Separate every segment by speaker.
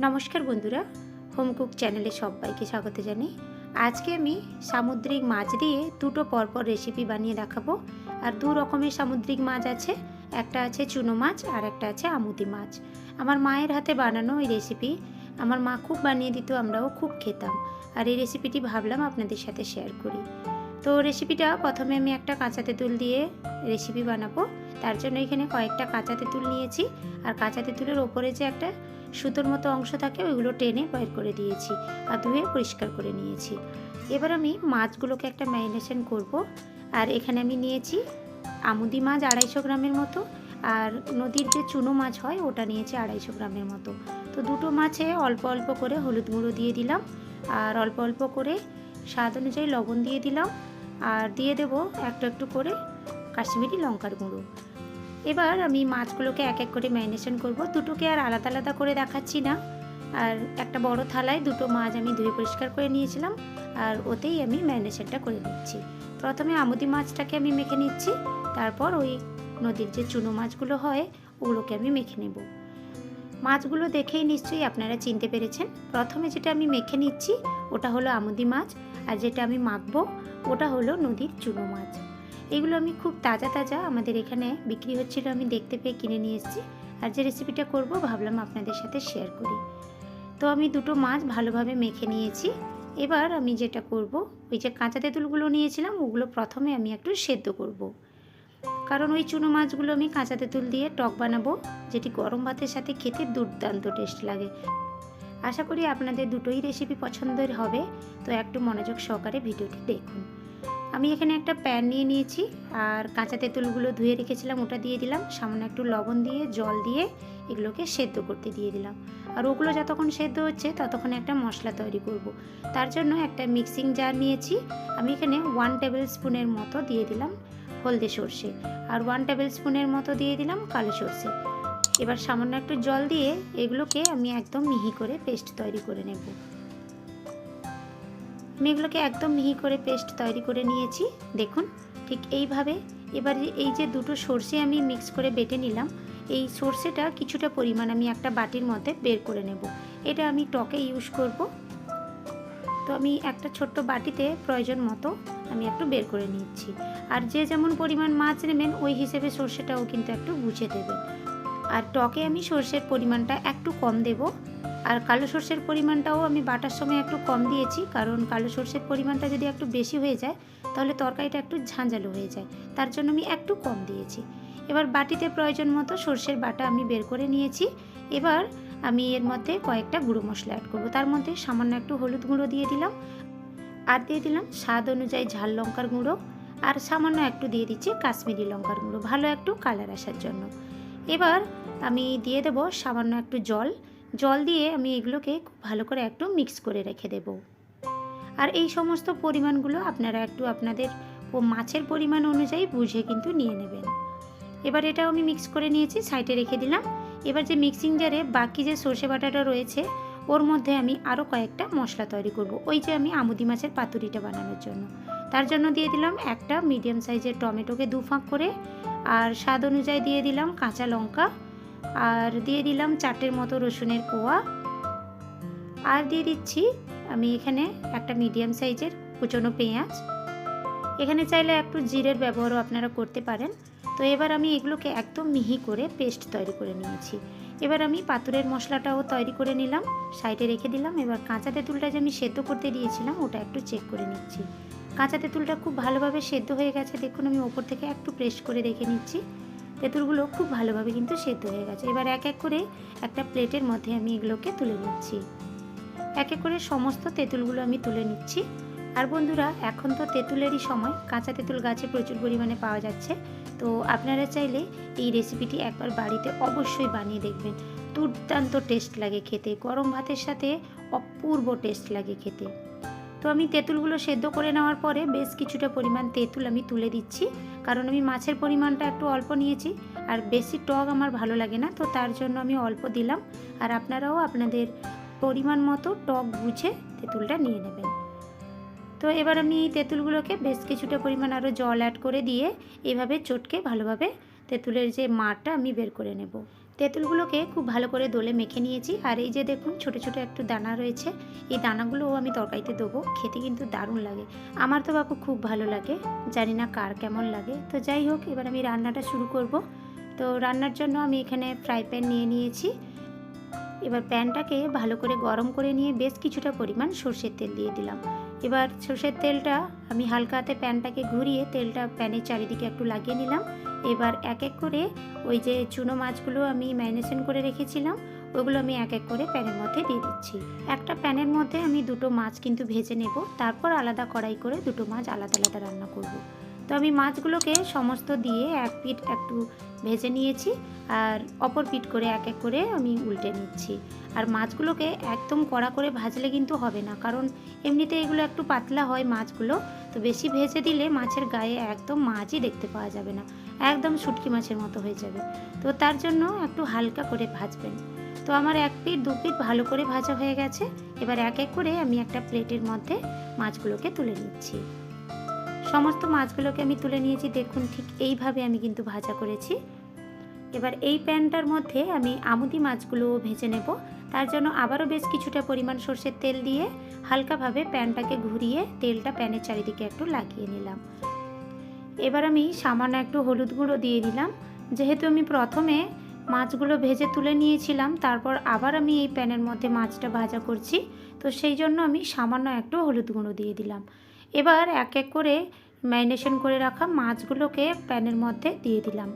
Speaker 1: নমস্কার বন্ধুরা, home cook চ্যানেলে সবাইকে স্বাগত জানাই। আজকে আমি সামুদ্রিক মাছ দিয়ে দুটো পরপর রেসিপি বানিয়ে দেখাবো। আর দু রকমের সামুদ্রিক মাছ আছে, একটা আছে চুনো মাছ আর একটা আছে আমুদি মাছ। আমার মায়ের হাতে বানানো এই রেসিপি আমার মা খুব বানিয়ে দিত, আমরাও খুব খেতাম। আর এই রেসিপিটি ভাবলাম আপনাদের সাথে শেয়ার করি। তো রেসিপিটা প্রথমে আমি একটা কাঁচা তেঁতুল দিয়ে রেসিপি বানাবো। তার জন্য এখানে কয়েকটা কাঁচা তেঁতুল নিয়েছি। আর কাঁচা তেঁতুলের ওপরে যে একটা সুতোর মতো অংশ থাকে, ওইগুলো টেনে বের করে দিয়েছি আর ধুয়ে পরিষ্কার করে নিয়েছি। এবার আমি মাছগুলোকে একটা ম্যারিনেশন করব আর এখানে আমি নিয়েছি আমুদি মাছ আড়াইশো গ্রামের মতো আর নদীর যে চুনো মাছ হয়, ওটা নিয়েছি আড়াইশো গ্রামের মতো। তো দুটো মাছে অল্প অল্প করে হলুদ গুঁড়ো দিয়ে দিলাম আর অল্প অল্প করে স্বাদ অনুযায়ী লবণ দিয়ে দিলাম। আর দিয়ে দেবো একটু একটু করে কাশ্মীরি লঙ্কার গুঁড়ো। এবার আমি মাছগুলোকে এক এক করে ম্যারিনেশন করব। দুটোকে আর আলাদা আলাদা করে দেখাচ্ছি না। আর একটা বড় থালায় দুটো মাছ আমি ধুয়ে পরিষ্কার করে নিয়েছিলাম। আর ওতেই আমি ম্যারিনেশনটা করে নিচ্ছি। প্রথমে আমুদি মাছটাকে আমি মেখে নিচ্ছি। তারপর ওই নদীর যে চুনো মাছগুলো হয়, ওগুলোকে আমি মেখে নেব। মাছগুলো দেখেই নিশ্চয়ই আপনারা চিনতে পেরেছেন। প্রথমে যেটা আমি মেখে নিচ্ছি, ওটা হলো আমুদি মাছ। আর যেটা আমি মাখবো, ওটা হলো নদীর চুনো মাছ। এগুলো আমি খুব তাজা তাজা আমাদের এখানে বিক্রি হচ্ছিল, আমি দেখতে পেয়ে কিনে নিয়ে এসেছি। আর যে রেসিপিটা করব ভাবলাম আপনাদের সাথে শেয়ার করি। তো আমি দুটো মাছ ভালোভাবে মেখে নিয়েছি। এবার আমি যেটা করব, ওই যে কাঁচা তেঁতুলগুলো নিয়েছিলাম, ওগুলো প্রথমে আমি একটু সেদ্ধ করব। কারণ ওই চুনো মাছগুলো আমি কাঁচা তেঁতুল দিয়ে টক বানাবো, যেটি গরম ভাতের সাথে খেতে দুর্দান্ত টেস্ট লাগে। আশা করি আপনাদের দুটোই রেসিপি পছন্দের হবে। তো একটু মনোযোগ সহকারে ভিডিওটি দেখুন। আমি এখানে একটা প্যান নিয়ে নিয়েছি আর কাঁচা তেঁতুলগুলো ধুয়ে রেখেছিলাম, ওটা দিয়ে দিলাম। সামান্য একটু লবণ দিয়ে, জল দিয়ে এগুলোকে সেদ্ধ করতে দিয়ে দিলাম। আর ওগুলো যতক্ষণ সেদ্ধ হচ্ছে, ততক্ষণ একটা মশলা তৈরি করব। তার জন্য একটা মিক্সিং জার নিয়েছি। আমি এখানে ওয়ান টেবিল স্পুনের মতো দিয়ে দিলাম হলদে সর্ষে। আর ওয়ান টেবিল স্পুনের মতো দিয়ে দিলাম কালো সর্ষে। এবার সামান্য একটু জল দিয়ে এগুলোকে আমি একদম মিহি করে পেস্ট তৈরি করে নেব। আমি এগুলোকে একদম মিহি করে পেস্ট তৈরি করে নিয়েছি। দেখুন, ঠিক এইভাবে। এবার এই যে দুটো সর্ষে আমি মিক্স করে বেটে নিলাম, এই সর্ষেটা কিছুটা পরিমাণ আমি একটা বাটির মধ্যে বের করে নেব। এটা আমি টকে ইউজ করব। তো আমি একটা ছোট্ট বাটিতে প্রয়োজন মতো আমি একটু বের করে নিচ্ছি। আর যে যেমন পরিমাণ মাছ নেবেন, ওই হিসেবে সর্ষেটাও কিন্তু একটু বুঝে দেবেন। আর টকে আমি সর্ষের পরিমাণটা একটু কম দেবো। আর কালো সর্ষের পরিমাণটাও আমি বাটার সময় একটু কম দিয়েছি, কারণ কালো সর্ষের পরিমাণটা যদি একটু বেশি হয়ে যায়, তাহলে তরকারিটা একটু ঝাঁঝালো হয়ে যায়। তার জন্য আমি একটু কম দিয়েছি। এবার বাটিতে প্রয়োজন মতো সর্ষের বাটা আমি বের করে নিয়েছি। এবার আমি এর মধ্যে কয়েকটা গুঁড়ো মশলা অ্যাড করব। তার মধ্যে সামান্য একটু হলুদ গুঁড়ো দিয়ে দিলাম। আর দিয়ে দিলাম স্বাদ অনুযায়ী ঝাল লঙ্কার গুঁড়ো। আর সামান্য একটু দিয়ে দিচ্ছি কাশ্মীরি লঙ্কার গুঁড়ো। ভালো একটু কালার আসার জন্য। এবার আমি দিয়ে দেবো সামান্য একটু জল। জল দিয়ে আমি এগুলোকে খুব ভালো করে একটু মিক্স করে রেখে দেব। আর এই সমস্ত পরিমাণগুলো আপনারা একটু আপনাদের ও মাছের পরিমাণ অনুযায়ী বুঝে কিন্তু নিয়ে নেবেন। এবার এটাও আমি মিক্স করে নিয়েছি সাইডে রেখে দিলাম। এবার যে মিক্সিং জারে বাকি যে সর্ষে বাটাটা রয়েছে, ওর মধ্যে আমি আরও কয়েকটা মশলা তৈরি করব। ওই যে আমি আমুদি মাছের পাতুরিটা বানানোর জন্য। তার জন্য দিয়ে দিলাম একটা মিডিয়াম সাইজের টমেটোকে দু ফাঁক করে, আর স্বাদ অনুযায়ী দিয়ে দিলাম কাঁচা লঙ্কা আর দিয়ে দিলাম চারটের মতো রসুনের কোয়া। আর দিয়ে দিচ্ছি আমি এখানে একটা মিডিয়াম সাইজের কুচনো পেঁয়াজ। এখানে চাইলে একটু জিরের ব্যবহারও আপনারা করতে পারেন। তো এবার আমি এগুলোকে একদম মিহি করে পেস্ট তৈরি করে নিয়েছি। এবার আমি পাতুরের মশলাটাও তৈরি করে নিলাম, সাইডে রেখে দিলাম। এবার কাঁচা তেঁতুলটা যে আমি সেদ্ধ করতে দিয়েছিলাম, ওটা একটু চেক করে নিচ্ছি। কাঁচা তেঁতুলটা খুব ভালোভাবে সেদ্ধ হয়ে গেছে। দেখুন, আমি ওপর থেকে একটু প্রেস করে রেখে নিচ্ছি। তেঁতুলগুলো খুব ভালোভাবে কিন্তু সেদ্ধ হয়ে গেছে। এবার এক এক করে একটা প্লেটের মধ্যে আমি এগুলোকে তুলে নিচ্ছি। এক এক করে সমস্ত তেঁতুলগুলো আমি তুলে নিচ্ছি। আর বন্ধুরা, এখন তো তেঁতুলেরই সময়। কাঁচা তেঁতুল গাছে প্রচুর পরিমাণে পাওয়া যাচ্ছে। তো আপনারা চাইলে এই রেসিপিটি একবার বাড়িতে অবশ্যই বানিয়ে দেখবেন। দুর্দান্ত টেস্ট লাগে খেতে। গরম ভাতের সাথে অপূর্ব টেস্ট লাগে খেতে। তো আমি তেঁতুলগুলো সেদ্ধ করে নেওয়ার পরে বেশ কিছুটা পরিমাণ তেঁতুল আমি তুলে দিচ্ছি। কারণ আমি মাছের পরিমাণটা একটু অল্প নিয়েছি আর বেশি টক আমার ভালো লাগে না, তো তার জন্য আমি অল্প দিলাম। আর আপনারাও আপনাদের পরিমাণ মতো টক বুঝে তেঁতুলটা নিয়ে নেবেন। তো এবার আমি এই তেঁতুলগুলোকে বেশ কিছুটা পরিমাণ আরও জল অ্যাড করে দিয়ে এভাবে চটকে ভালোভাবে তেঁতুলের যে মারটা আমি বের করে নেব। তেঁতুলগুলোকে খুব ভালো করে দোলে মেখে নিয়েছি। আর এই যে দেখুন, ছোট ছোট একটু দানা রয়েছে। এই দানাগুলোও আমি তরকারিতে দেবো। খেতে কিন্তু দারুণ লাগে। আমার তো বাপু খুব ভালো লাগে। জানি না কার কেমন লাগে। তো যাই হোক, এবার আমি রান্নাটা শুরু করব। তো রান্নার জন্য আমি এখানে ফ্রাই প্যান নিয়ে নিয়েছি। এবার প্যানটাকে ভালো করে গরম করে নিয়ে বেশ কিছুটা পরিমাণ সর্ষের তেল দিয়ে দিলাম। এবার সর্ষের তেলটা আমি হালকা হাতে প্যানটাকে ঘুরিয়ে তেলটা প্যানের চারিদিকে একটু লাগিয়ে নিলাম। এবার এক এক করে ওই যে চুনো মাছগুলো আমি ম্যারিনেশন করে রেখেছিলাম, ওগুলো আমি এক এক করে প্যানের মধ্যে দিয়ে দিচ্ছি। একটা প্যানের মধ্যে আমি দুটো মাছ কিন্তু ভেজে নেব, তারপর আলাদা কড়াই করে দুটো মাছ আলাদা আলাদা রান্না করব। তো আমি মাছগুলোকে সমস্ত দিয়ে এক পিট একটু ভেজে নিয়েছি আর অপর পিট করে এক এক করে আমি উল্টে নিচ্ছি। আর মাছগুলোকে একদম কড়া করে ভাজলে কিন্তু হবে না, কারণ এমনিতে এগুলো একটু পাতলা হয় মাছগুলো, তো বেশি ভেজে দিলে মাছের গায়ে একদম মাছই দেখতে পাওয়া যাবে না, একদম শুটকি মাছের মতো হয়ে যাবে। তো তার জন্য একটু হালকা করে ভাজবেন। তো আমার এক পিট, দু পিট ভালো করে ভাজা হয়ে গেছে, এবার এক এক করে আমি একটা প্লেটের মধ্যে মাছগুলোকে তুলে নিচ্ছি। সমস্ত মাছগুলোকে আমি তুলে নিয়েছি, দেখুন ঠিক এইভাবে আমি কিন্তু ভাজা করেছি। এবার এই প্যানটার মধ্যে আমি আমুদি মাছগুলো ভেজে নেব। তার জন্য আবারও বেশ কিছুটা পরিমাণ সর্ষের তেল দিয়ে হালকাভাবে প্যানটাকে ঘুরিয়ে তেলটা প্যানের চারিদিকে একটু লাগিয়ে নিলাম। এবার আমি সামান্য একটু হলুদ গুঁড়ো দিয়ে দিলাম। যেহেতু আমি প্রথমে মাছগুলো ভেজে তুলে নিয়েছিলাম, তারপর আবার আমি এই প্যানের মধ্যে মাছটা ভাজা করছি, তো সেই জন্য আমি সামান্য একটু হলুদ গুঁড়ো দিয়ে দিলাম। এবার এক এক করে ম্যারিনেশন করে রাখা মাছগুলোকে প্যানের মধ্যে দিয়ে দিলাম।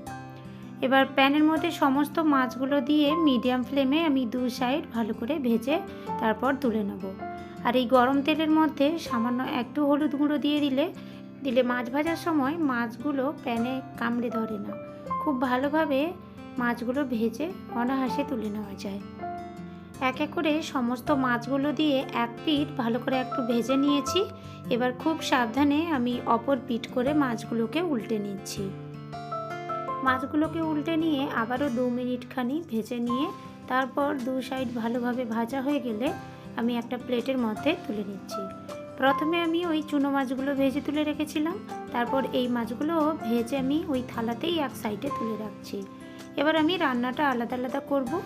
Speaker 1: এবার প্যানের মধ্যে সমস্ত মাছগুলো দিয়ে মিডিয়াম ফ্লেমে আমি দু সাইড ভালো করে ভেজে তারপর তুলে নেব। আর এই গরম তেলের মধ্যে সামান্য একটু হলুদ গুঁড়ো দিয়ে দিলে দিলে মাছ ভাজার সময় মাছগুলো প্যানে কামড়ে ধরে না। খুব ভালোভাবে মাছগুলো ভেজে অনাহাসে তুলে নেওয়া যায়। এক এক করে সমস্ত মাছগুলো দিয়ে এক পিঠ ভালো করে একটু ভেজে নিয়েছি। এবার খুব সাবধানে আমি অপর পিঠ করে মাছগুলোকে উল্টে নিচ্ছি। মাছগুলোকে উল্টে নিয়ে আবারও দু মিনিট খানি ভেজে নিয়ে তারপর দু সাইড ভালোভাবে ভাজা হয়ে গেলে আমি একটা প্লেটের মধ্যে তুলে নিচ্ছি। প্রথমে আমি ওই চুনো মাছগুলো ভেজে তুলে রেখেছিলাম। তারপর এই মাছগুলো ভেজে আমি ওই থালাতেই এক সাইডে তুলে রাখছি। এবার আমি রান্নাটা আলাদা আলাদা করব।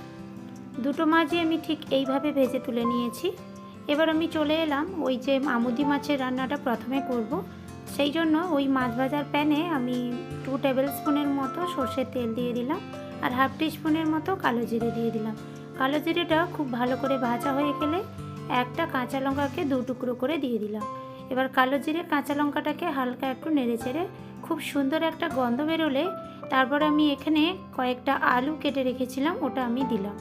Speaker 1: দুটো মাছই আমি ঠিক এইভাবে ভেজে তুলে নিয়েছি। এবার আমি চলে এলাম ওই যে আমুদি মাছের রান্নাটা প্রথমে করব। সেই জন্য ওই মাছ ভাজার প্যানে আমি টু টেবিল স্পুনের মতো সর্ষের তেল দিয়ে দিলাম আর হাফ স্পুনের মতো কালো জিরে দিয়ে দিলাম। কালো জিরেটা খুব ভালো করে ভাজা হয়ে গেলে একটা কাঁচা লঙ্কাকে দু টুকরো করে দিয়ে দিলাম। এবার কালো জিরে কাঁচা লঙ্কাটাকে হালকা একটু নেড়ে চেড়ে খুব সুন্দর একটা গন্ধ বেরোলে তারপর আমি এখানে কয়েকটা আলু কেটে রেখেছিলাম, ওটা আমি দিলাম।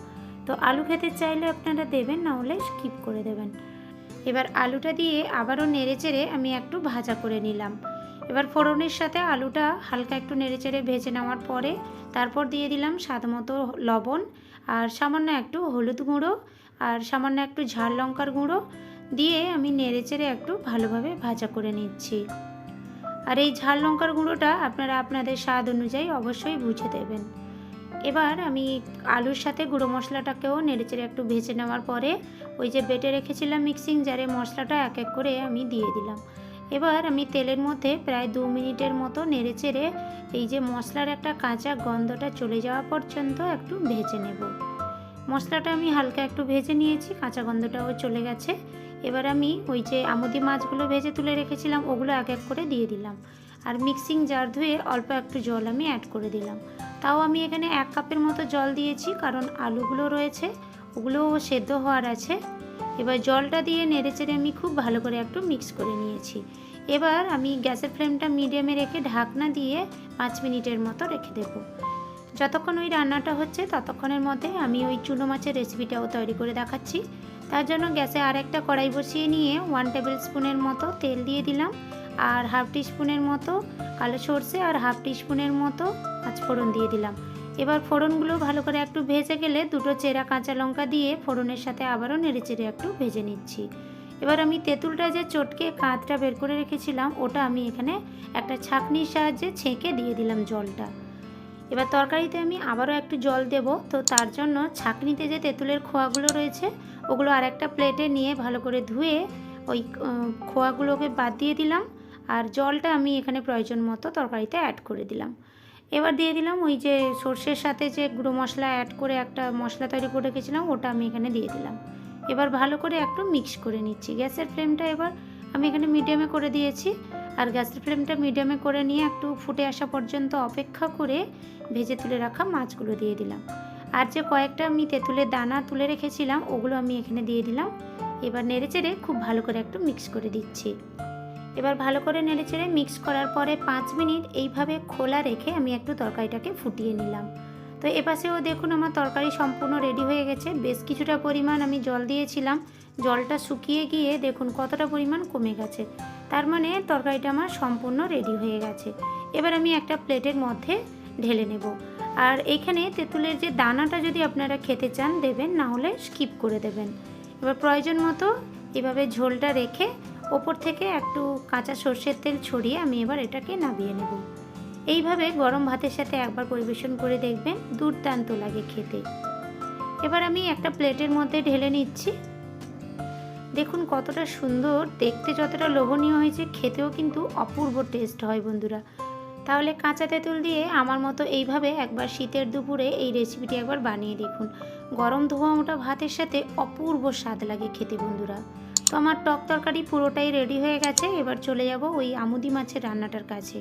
Speaker 1: তো আলু খেতে চাইলে আপনারা দেবেন, না হলে স্কিপ করে দেবেন। এবার আলুটা দিয়ে আবারও নেড়ে চেড়ে আমি একটু ভাজা করে নিলাম। এবার ফোড়নের সাথে আলুটা হালকা একটু নেড়ে চেড়ে ভেজে নেওয়ার পরে তারপর দিয়ে দিলাম স্বাদ মতো লবণ আর সামান্য একটু হলুদ গুঁড়ো আর সামান্য একটু ঝাল লঙ্কার গুঁড়ো দিয়ে আমি নেড়ে চেড়ে একটু ভালোভাবে ভাজা করে নিচ্ছি। আর এই ঝাল লঙ্কার গুঁড়োটা আপনারা আপনাদের স্বাদ অনুযায়ী অবশ্যই বুঝে দেবেন। এবার আমি আলুর সাথে গুঁড়ো মশলাটাকেও নেড়েচেড়ে একটু ভেজে নেওয়ার পরে ওই যে বেটে রেখেছিলাম মিক্সিং জারে মশলাটা এক এক করে আমি দিয়ে দিলাম। এবার আমি তেলের মধ্যে প্রায় দু মিনিটের মতো নেড়েচেড়ে এই যে মশলার একটা কাঁচা গন্ধটা চলে যাওয়া পর্যন্ত একটু ভেজে নেব। মশলাটা আমি হালকা একটু ভেজে নিয়েছি, কাঁচা গন্ধটাও চলে গেছে। এবার আমি ওই যে আমুদি মাছগুলো ভেজে তুলে রেখেছিলাম, ওগুলো এক এক করে দিয়ে দিলাম। আর মিক্সিং জার ধুয়ে অল্প একটু জল আমি অ্যাড করে দিলাম। তাও আমি এখানে এক কাপের মতো জল দিয়েছি, কারণ আলুগুলো রয়েছে ওগুলো সেদ্ধ হওয়ার আছে। এবার জলটা দিয়ে নেড়েচেড়ে আমি খুব ভালো করে একটু মিক্স করে নিয়েছি। এবার আমি গ্যাসের ফ্লেমটা মিডিয়ামে রেখে ঢাকনা দিয়ে পাঁচ মিনিটের মতো রেখে দেব। যতক্ষণ ওই রান্নাটা হচ্ছে, ততক্ষণের মধ্যে আমি ওই চুনো মাছের রেসিপিটাও তৈরি করে দেখাচ্ছি। তার জন্য গ্যাসে আর একটা কড়াই বসিয়ে নিয়ে ওয়ান টেবিল স্পুনের মতো তেল দিয়ে দিলাম। আর হাফ টি স্পুনের মতো কালো সর্ষে আর হাফ টি স্পুনের মতো পাঁচ ফোড়ন দিয়ে দিলাম। এবার ফোড়নগুলো ভালো করে একটু ভেজে গেলে দুটো চেরা কাঁচা লঙ্কা দিয়ে ফোড়নের সাথে আবারও নেড়ে চেড়ে একটু ভেজে নিচ্ছি। এবার আমি তেঁতুলটা যে চটকে কাঁধটা বের করে রেখেছিলাম, ওটা আমি এখানে একটা ছাঁকনির সাহায্যে ছেঁকে দিয়ে দিলাম জলটা। এবার তরকারিতে আমি আবারও একটু জল দেব, তো তার জন্য ছাঁকনিতে যে তেঁতুলের খোয়াগুলো রয়েছে, ওগুলো আর একটা প্লেটে নিয়ে ভালো করে ধুয়ে ওই খোয়াগুলোকে বাদ দিয়ে দিলাম। আর জলটা আমি এখানে প্রয়োজন মতো তরকারিতে অ্যাড করে দিলাম। এবার দিয়ে দিলাম ওই যে সর্ষের সাথে যে গুঁড়ো মশলা অ্যাড করে একটা মশলা তৈরি করে রেখেছিলাম, ওটা আমি এখানে দিয়ে দিলাম। এবার ভালো করে একটু মিক্স করে নিচ্ছি। গ্যাসের ফ্লেমটা এবার আমি এখানে মিডিয়ামে করে দিয়েছি। আর গ্যাসের ফ্লেমটা মিডিয়ামে করে নিয়ে একটু ফুটে আসা পর্যন্ত অপেক্ষা করে ভেজে তুলে রাখা মাছগুলো দিয়ে দিলাম। আর যে কয়েকটা আমি তেঁতুলের দানা তুলে রেখেছিলাম, ওগুলো আমি এখানে দিয়ে দিলাম। এবার নেড়েচেড়ে খুব ভালো করে একটু মিক্স করে দিচ্ছি। এবার ভালো করে নেড়েচেড়ে মিক্স করার পরে পাঁচ মিনিট এইভাবে খোলা রেখে আমি একটু তরকারিটাকে ফুটিয়ে নিলাম। তো এপাশেও দেখুন আমার তরকারি সম্পূর্ণ রেডি হয়ে গেছে। বেশ কিছুটা পরিমাণ আমি জল দিয়েছিলাম। জলটা শুকিয়ে গিয়ে দেখুন কতটা পরিমাণ কমে গেছে। তার মানে তরকারিটা আমার সম্পূর্ণ রেডি হয়ে গেছে। এবার আমি একটা প্লেটের মধ্যে ঢেলে নেব। আর এইখানে তেঁতুলের যে দানাটা যদি আপনারা খেতে চান দেবেন, না হলে স্কিপ করে দেবেন। এবার প্রয়োজন মতো এভাবে ঝোলটা রেখে ওপর থেকে একটু কাঁচা সর্ষের তেল ছড়িয়ে আমি এবার এটাকে নামিয়ে নেব। এইভাবে গরম ভাতের সাথে একবার পরিবেশন করে দেখবেন দুর্দান্ত লাগে খেতে। এবার আমি একটা প্লেটের মধ্যে ঢেলে নিচ্ছি। দেখুন কতটা সুন্দর, দেখতে যতটা লোভনীয় হয়েছে, খেতেও কিন্তু অপূর্ব টেস্ট হয় বন্ধুরা। তাহলে কাঁচা তেঁতুল দিয়ে আমার মতো এইভাবে একবার শীতের দুপুরে এই রেসিপিটি একবার বানিয়ে দেখুন। গরম ধোয়া মোটা ভাতের সাথে অপূর্ব স্বাদ লাগে খেতে বন্ধুরা। তো আমার টক তরকারি পুরোটাই রেডি হয়ে গেছে। এবার চলে যাব ওই আমুদি মাছের রান্নাটার কাছে।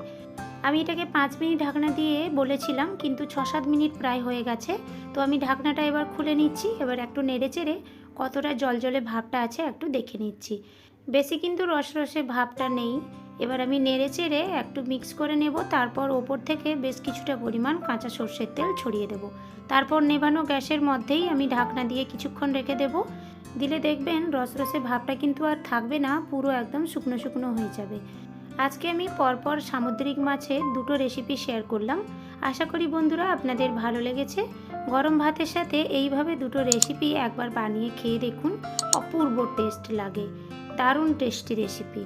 Speaker 1: আমি এটাকে পাঁচ মিনিট ঢাকনা দিয়ে বলেছিলাম, কিন্তু ছ সাত মিনিট প্রায় হয়ে গেছে। তো আমি ঢাকনাটা এবার খুলে নিচ্ছি, এবার একটু নেড়ে চেড়ে কতটা জলজলে ভাবটা আছে একটু দেখে নিচ্ছি। বেশি কিন্তু রস রসে ভাবটা নেই। এবার আমি নেড়ে চেড়ে একটু মিক্স করে নেব, তারপর ওপর থেকে বেশ কিছুটা পরিমাণ কাঁচা সর্ষের তেল ছড়িয়ে দেব। তারপর নেভানো গ্যাসের মধ্যেই আমি ঢাকনা দিয়ে কিছুক্ষণ রেখে দেব। দিলে দেখবেন রস রসে ভাবটা কিন্তু আর থাকবে না, পুরো একদম শুকনো শুকনো হয়ে যাবে। আজকে আমি পরপর সামুদ্রিক মাছের দুটো রেসিপি শেয়ার করলাম। আশা করি বন্ধুরা আপনাদের ভালো লেগেছে। গরম ভাতের সাথে এইভাবে দুটো রেসিপি একবার বানিয়ে খেয়ে দেখুন, অপূর্ব টেস্ট লাগে। দারুণ টেস্টি রেসিপি